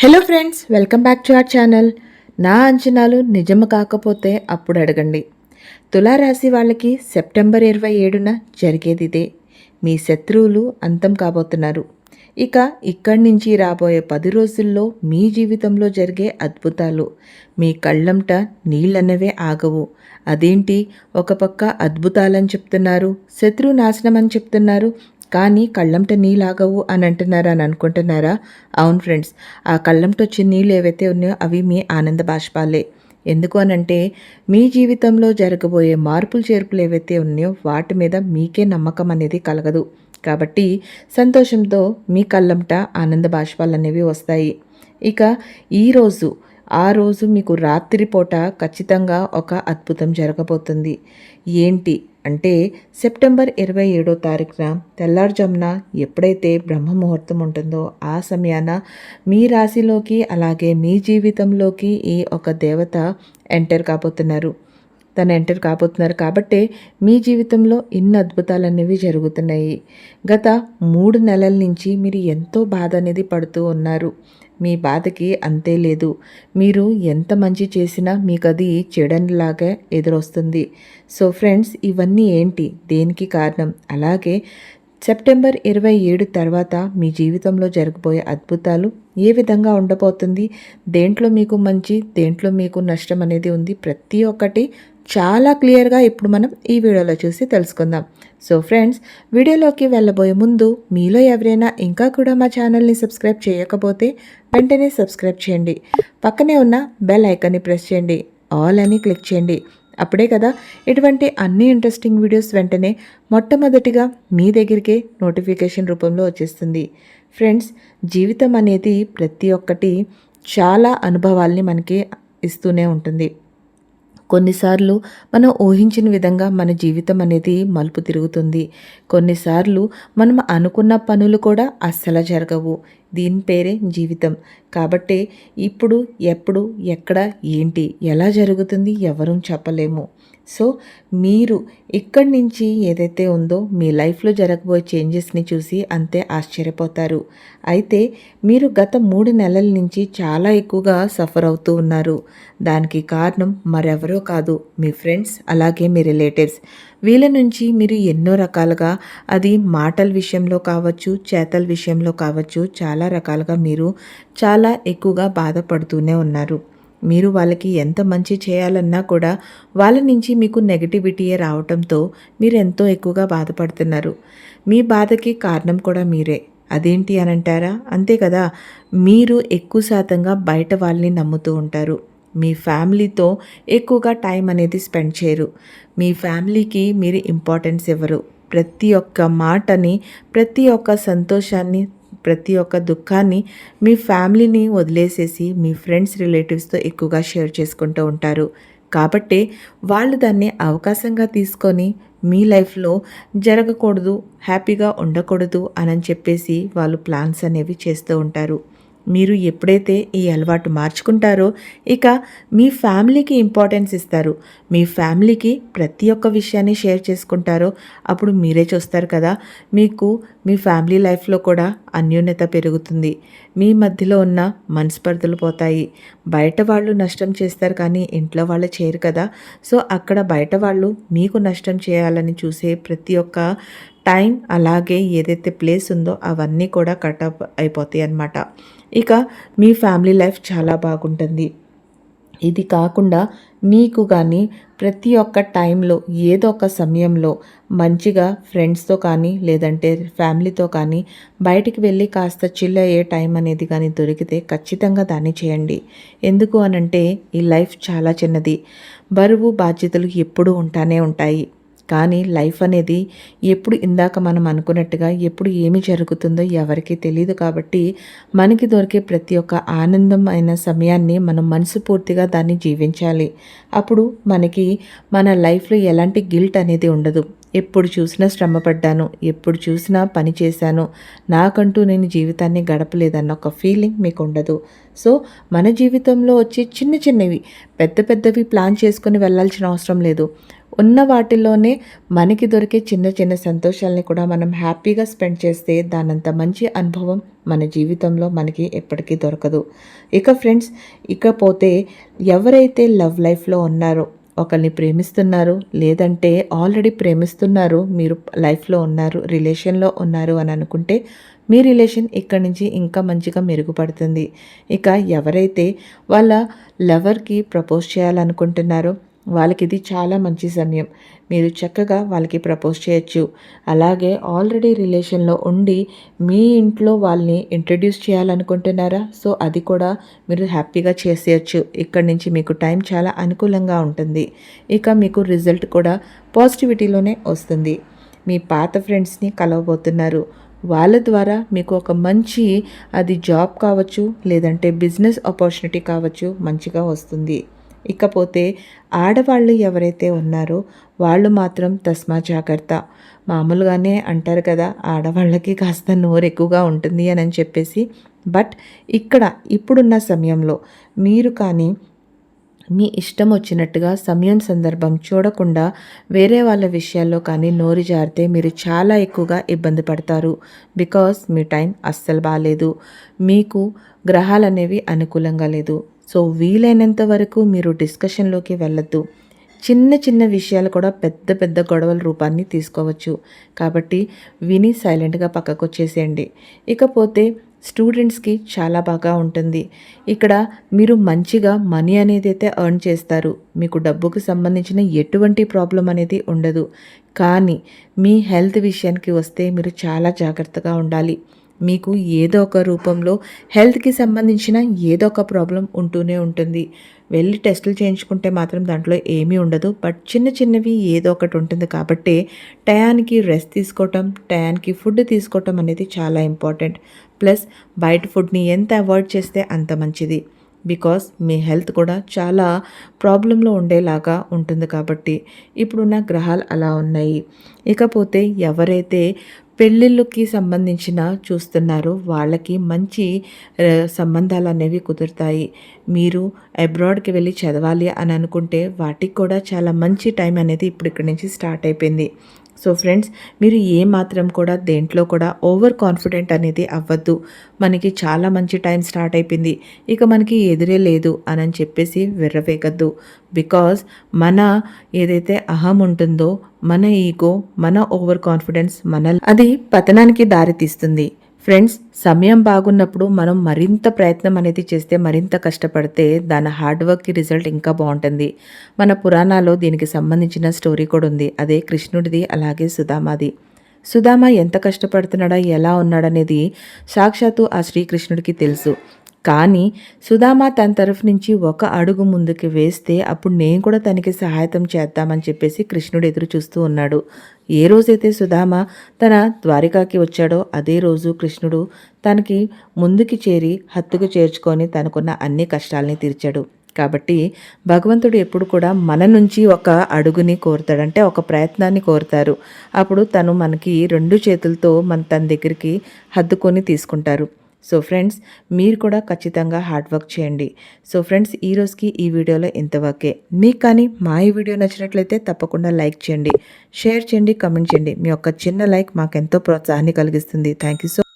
Hello friends welcome back to our channel నా అంచనాలు నిజము కాకపోతే అప్పుడు అడగండి. తులారాశి వాళ్ళకి సెప్టెంబర్ ఇరవై ఏడున జరిగేది ఇదే. మీ శత్రువులు అంతం కాబోతున్నారు. ఇక ఇక్కడి నుంచి రాబోయే పది రోజుల్లో మీ జీవితంలో జరిగే అద్భుతాలు. మీ కళ్ళంట నీళ్ళన్నవే ఆగవు. అదేంటి? ఒక పక్క అద్భుతాలని చెప్తున్నారు శత్రు నాశనం అని చెప్తున్నారు కానీ కళ్ళంట నీళ్ళాగవు అని అంటున్నారా అని అనుకుంటున్నారా? అవును ఫ్రెండ్స్ ఆ కళ్ళంట వచ్చే నీళ్ళు ఏవైతే ఉన్నాయో అవి మీ ఆనంద బాష్పాలే. ఎందుకు అనంటే మీ జీవితంలో జరగబోయే మార్పులు చేర్పులు ఏవైతే ఉన్నాయో వాటి మీద మీకే నమ్మకం అనేది కలగదు. కాబట్టి సంతోషంతో మీ కళ్ళంట ఆనంద బాష్పాలు అనేవి వస్తాయి. ఇక ఈరోజు ఆ రోజు మీకు రాత్రిపూట ఖచ్చితంగా ఒక అద్భుతం జరగబోతుంది. ఏంటి? అంటే సెప్టెంబర్ ఇరవై ఏడో తారీఖున తెల్లారుజామున ఎప్పుడైతే బ్రహ్మ ముహూర్తం ఉంటుందో ఆ సమయాన మీ రాశిలోకి అలాగే మీ జీవితంలోకి ఈ ఒక దేవత ఎంటర్ కాబోతున్నారు. తను ఎంటర్ కాబోతున్నారు కాబట్టే మీ జీవితంలో ఇన్ని అద్భుతాలు అనేవి జరుగుతున్నాయి. గత మూడు నెలల నుంచి మీరు ఎంతో బాధ అనేది పడుతూ ఉన్నారు. మీ బాధకి అంతే లేదు. మీరు ఎంత మంచి చేసినా మీకు అది చెడనిలాగా ఎదురొస్తుంది. సో ఫ్రెండ్స్ ఇవన్నీ ఏంటి? దేనికి కారణం? అలాగే సెప్టెంబర్ ఇరవై ఏడు తర్వాత మీ జీవితంలో జరగబోయే అద్భుతాలు ఏ విధంగా ఉండబోతుంది? దేంట్లో మీకు మంచి దేంట్లో మీకు నష్టం అనేది ఉంది? ప్రతి ఒక్కటి చాలా క్లియర్గా ఇప్పుడు మనం ఈ వీడియోలో చూసి తెలుసుకుందాం. సో ఫ్రెండ్స్ వీడియోలోకి వెళ్ళబోయే ముందు మీలో ఎవరైనా ఇంకా కూడా మా ఛానల్ని సబ్స్క్రైబ్ చేయకపోతే వెంటనే సబ్స్క్రైబ్ చేయండి. పక్కనే ఉన్న బెల్ ఐకాన్ని ప్రెస్ చేయండి. ఆల్ అని క్లిక్ చేయండి. అప్పుడే కదా ఇటువంటి అన్ని ఇంట్రెస్టింగ్ వీడియోస్ వెంటనే మొట్టమొదటిగా మీ దగ్గరికే నోటిఫికేషన్ రూపంలో వచ్చేస్తుంది. ఫ్రెండ్స్ జీవితం అనేది ప్రతి ఒక్కటి చాలా అనుభవాల్ని మనకి ఇస్తూనే ఉంటుంది. కొన్నిసార్లు మనం ఊహించిన విధంగా మన జీవితం అనేది మలుపు తిరుగుతుంది. కొన్నిసార్లు మనం అనుకున్న పనులు కూడా అస్సలు జరగవు. దీని పేరే జీవితం. కాబట్టి ఇప్పుడు ఎప్పుడు ఎక్కడ ఏంటి ఎలా జరుగుతుంది ఎవరూ చెప్పలేము. సో మీరు ఇక్కడి నుంచి ఏదైతే ఉందో మీ లైఫ్లో జరగబోయే చేంజెస్ని చూసి అంతే ఆశ్చర్యపోతారు. అయితే మీరు గత మూడు నెలల నుంచి చాలా ఎక్కువగా సఫర్ అవుతూ ఉన్నారు. దానికి కారణం మరెవరో కాదు మీ ఫ్రెండ్స్ అలాగే మీ రిలేటివ్స్. వీళ్ళ నుంచి మీరు ఎన్నో రకాలుగా అది మాటల విషయంలో కావచ్చు చేతల విషయంలో కావచ్చు చాలా రకాలుగా మీరు చాలా ఎక్కువగా బాధపడుతూనే ఉన్నారు. మీరు వాళ్ళకి ఎంత మంచి చేయాలన్నా కూడా వాళ్ళ నుంచి మీకు నెగటివిటీయే రావటంతో మీరు ఎంతో ఎక్కువగా బాధపడుతున్నారు. మీ బాధకి కారణం కూడా మీరే. అదేంటి అని అంటారా? అంతే కదా. మీరు ఎక్కువ శాతంగా బయట వాళ్ళని నమ్ముతూ ఉంటారు. మీ ఫ్యామిలీతో ఎక్కువగా టైం అనేది స్పెండ్ చేయరు. మీ ఫ్యామిలీకి మీరు ఇంపార్టెన్స్ ఇవ్వరు. ప్రతి ఒక్క మాటని ప్రతి ఒక్క సంతోషాన్ని ప్రతి ఒక్క దుఃఖాన్ని మీ ఫ్యామిలీని వదిలేసేసి మీ ఫ్రెండ్స్ రిలేటివ్స్తో ఎక్కువగా షేర్ చేసుకుంటూ ఉంటారు. కాబట్టి వాళ్ళు దాన్ని అవకాశంగా తీసుకొని మీ లైఫ్లో జరగకూడదు హ్యాపీగా ఉండకూడదు అని చెప్పేసి వాళ్ళు ప్లాన్స్ అనేవి చేస్తూ ఉంటారు. మీరు ఎప్పుడైతే ఈ అలవాటు మార్చుకుంటారో ఇక మీ ఫ్యామిలీకి ఇంపార్టెన్స్ ఇస్తారు. మీ ఫ్యామిలీకి ప్రతి ఒక్క విషయాన్ని షేర్ చేసుకుంటారో అప్పుడు మీరే చూస్తారు కదా. మీకు మీ ఫ్యామిలీ లైఫ్లో కూడా అన్యోన్యత పెరుగుతుంది. మీ మధ్యలో ఉన్న మనస్పర్ధలు పోతాయి. బయట వాళ్ళు నష్టం చేస్తారు కానీ ఇంట్లో వాళ్ళు చేయరు కదా. సో అక్కడ బయట వాళ్ళు మీకు నష్టం చేయాలని చూసే ప్రతి ఒక్క టైం అలాగే ఏదైతే ప్లేస్ ఉందో అవన్నీ కూడా కటప్ అయిపోతాయి అన్నమాట. ఇక మీ ఫ్యామిలీ లైఫ్ చాలా బాగుంటుంది. ఇది కాకుండా మీకు కానీ ప్రతి ఒక్క టైంలో ఏదో ఒక సమయంలో మంచిగా ఫ్రెండ్స్తో కానీ లేదంటే ఫ్యామిలీతో కానీ బయటికి వెళ్ళి కాస్త చిల్ అయ్యే టైం అనేది కానీ దొరికితే ఖచ్చితంగా దాన్ని చేయండి. ఎందుకు అనంటే ఈ లైఫ్ చాలా చిన్నది. బరువు బాధ్యతలు ఎప్పుడూ ఉంటానే ఉంటాయి. కానీ లైఫ్ అనేది ఎప్పుడు ఇందాక మనం అనుకున్నట్టుగా ఎప్పుడు ఏమి జరుగుతుందో ఎవరికీ తెలియదు కాబట్టి మనకి దొరికే ప్రతి ఒక్క ఆనందమైన సమయాన్ని మనం మనసుపూర్తిగా దాన్ని జీవించాలి. అప్పుడు మనకి మన లైఫ్లో ఎలాంటి గిల్ట్ అనేది ఉండదు. ఎప్పుడు చూసినా శ్రమపడ్డాను ఎప్పుడు చూసినా పని చేశాను. నాకంటూ నేను జీవితాన్ని గడపలేదన్న ఒక ఫీలింగ్ మీకు ఉండదు సో మన జీవితంలో వచ్చే చిన్న చిన్నవి పెద్ద పెద్దవి ప్లాన్ చేసుకొని వెళ్ళాల్సిన అవసరం లేదు. ఉన్న వాటిల్లోనే మనకి దొరికే చిన్న చిన్న సంతోషాలని కూడా మనం హ్యాపీగా స్పెండ్ చేస్తే దానంత మంచి అనుభవం మన జీవితంలో మనకి ఎప్పటికీ దొరకదు. ఇక ఫ్రెండ్స్ ఇకపోతే ఎవరైతే లవ్ లైఫ్లో ఉన్నారో ఒకరిని ప్రేమిస్తున్నారు లేదంటే ఆల్రెడీ ప్రేమిస్తున్నారు మీరు లైఫ్లో ఉన్నారు రిలేషన్లో ఉన్నారు అని అనుకుంటే మీ రిలేషన్ ఇక్కడి నుంచి ఇంకా మంచిగా మెరుగుపడుతుంది. ఇక ఎవరైతే వాళ్ళ లవర్కి ప్రపోజ్ చేయాలనుకుంటున్నారో వాళ్ళకి ఇది చాలా మంచి సమయం. మీరు చక్కగా వాళ్ళకి ప్రపోజ్ చేయొచ్చు. అలాగే ఆల్రెడీ రిలేషన్లో ఉండి మీ ఇంట్లో వాళ్ళని ఇంట్రడ్యూస్ చేయాలనుకుంటున్నారా? సో అది కూడా మీరు హ్యాపీగా చేసేయచ్చు. ఇక్కడ నుంచి మీకు టైం చాలా అనుకూలంగా ఉంటుంది. ఇక మీకు రిజల్ట్ కూడా పాజిటివిటీలోనే వస్తుంది. మీ పాత ఫ్రెండ్స్ని కలవబోతున్నారు. వాళ్ళ ద్వారా మీకు ఒక మంచి అది జాబ్ కావచ్చు లేదంటే బిజినెస్ ఆపర్చునిటీ కావచ్చు మంచిగా వస్తుంది. ఇకపోతే ఆడవాళ్ళు ఎవరైతే ఉన్నారో వాళ్ళు మాత్రం తస్మా జాగ్రత్త. మామూలుగానే అంటారు కదా ఆడవాళ్ళకి కాస్త నోరు ఎక్కువగా ఉంటుంది అని చెప్పేసి. బట్ ఇక్కడ ఇప్పుడున్న సమయంలో మీరు కానీ మీ ఇష్టం వచ్చినట్టుగా సమయం సందర్భం చూడకుండా వేరే వాళ్ళ విషయాల్లో కానీ నోరు జారితే మీరు చాలా ఎక్కువగా ఇబ్బంది పడతారు. బికాస్ మీ టైం అస్సలు బాగాలేదు మీకు గ్రహాలు అనేవి అనుకూలంగా లేదు. సో వీలైనంత వరకు మీరు డిస్కషన్లోకి వెళ్ళద్దు. చిన్న చిన్న విషయాలు కూడా పెద్ద పెద్ద గొడవల రూపాన్ని తీసుకోవచ్చు. కాబట్టి విని సైలెంట్గా పక్కకు వచ్చేసేయండి ఇకపోతే స్టూడెంట్స్కి చాలా బాగా ఉంటుంది. ఇక్కడ మీరు మంచిగా మనీ అనేది అయితే ఎర్న్ చేస్తారు. మీకు డబ్బుకు సంబంధించిన ఎటువంటి ప్రాబ్లం అనేది ఉండదు. కానీ మీ హెల్త్ విషయానికి వస్తే మీరు చాలా జాగ్రత్తగా ఉండాలి. మీకు ఏదో ఒక రూపంలో హెల్త్కి సంబంధించిన ఏదో ఒక ప్రాబ్లం ఉంటూనే ఉంటుంది. వెళ్ళి టెస్టులు చేయించుకుంటే మాత్రం దాంట్లో ఏమీ ఉండదు. బట్ చిన్న చిన్నవి ఏదో ఒకటి ఉంటుంది కాబట్టి టయానికి రెస్ట్ తీసుకోవటం టయానికి ఫుడ్ తీసుకోవటం అనేది చాలా ఇంపార్టెంట్. ప్లస్ బయట ఫుడ్ని ఎంత అవాయిడ్ చేస్తే అంత మంచిది. బికాస్ మీ హెల్త్ కూడా చాలా ప్రాబ్లంలో ఉండేలాగా ఉంటుంది కాబట్టి ఇప్పుడున్న గ్రహాలు అలా ఉన్నాయి. ఇకపోతే ఎవరైతే పెళ్ళిళ్ళకి సంబంధించిన చూస్తున్నారో వాళ్ళకి మంచి సంబంధాలు అనేవి కుదురుతాయి. మీరు అబ్రాడ్కి వెళ్ళి చదవాలి అని అనుకుంటే వాటికి కూడా చాలా మంచి టైం అనేది ఇప్పుడు ఇక్కడి నుంచి స్టార్ట్ అయిపోయింది. సో ఫ్రెండ్స్ మీరు ఏ మాత్రం కూడా దేంట్లో కూడా ఓవర్ కాన్ఫిడెంట్ అనేది అవ్వద్దు. మనకి చాలా మంచి టైం స్టార్ట్ అయిపోయింది. ఇక మనకి ఎదురే లేదు అని చెప్పేసి విర్రవేగద్దు బికాజ్ మన ఏదైతే అహం ఉంటుందో మన ఈగో మన ఓవర్ కాన్ఫిడెన్స్ మన అది పతనానికి దారితీస్తుంది. ఫ్రెండ్స్ సమయం బాగున్నప్పుడు మనం మరింత ప్రయత్నం అనేది చేస్తే మరింత కష్టపడితే దాని హార్డ్ వర్క్కి రిజల్ట్ ఇంకా బాగుంటుంది. మన పురాణాల్లో దీనికి సంబంధించిన స్టోరీ కూడా ఉంది. అదే కృష్ణుడిది అలాగే సుధామాది. సుధామ ఎంత కష్టపడుతున్నాడా ఎలా ఉన్నాడనేది సాక్షాత్తు ఆ శ్రీకృష్ణుడికి తెలుసు. కానీ సుధామ తన తరఫు నుంచి ఒక అడుగు ముందుకు వేస్తే అప్పుడు నేను కూడా తనకి సహాయతం చేద్దామని చెప్పేసి కృష్ణుడు ఎదురు చూస్తూ ఉన్నాడు. ఏ రోజైతే సుధామ తన ద్వారికాకి వచ్చాడో అదే రోజు కృష్ణుడు తనకి ముందుకి చేరి హత్తుకు చేర్చుకొని తనకున్న అన్ని కష్టాలని తీర్చాడు. కాబట్టి భగవంతుడు ఎప్పుడు కూడా మన నుంచి ఒక అడుగుని కోరుతాడంటే ఒక ప్రయత్నాన్ని కోరుతారు. అప్పుడు తను మనకి రెండు చేతులతో మన తన దగ్గరికి హద్దుకొని తీసుకుంటారు. సో ఫ్రెండ్స్ మీరు కూడా ఖచ్చితంగా హార్డ్ వర్క్ చేయండి. సో ఫ్రెండ్స్ ఈరోజుకి ఈ వీడియోలో ఇంతవరకే మీకు కానీ మా ఈ వీడియో నచ్చినట్లయితే తప్పకుండా లైక్ చేయండి షేర్ చేయండి కమెంట్ చేయండి. మీ యొక్క చిన్న లైక్ మాకు ఎంతో ప్రోత్సాహాన్ని కలిగిస్తుంది. Thank you so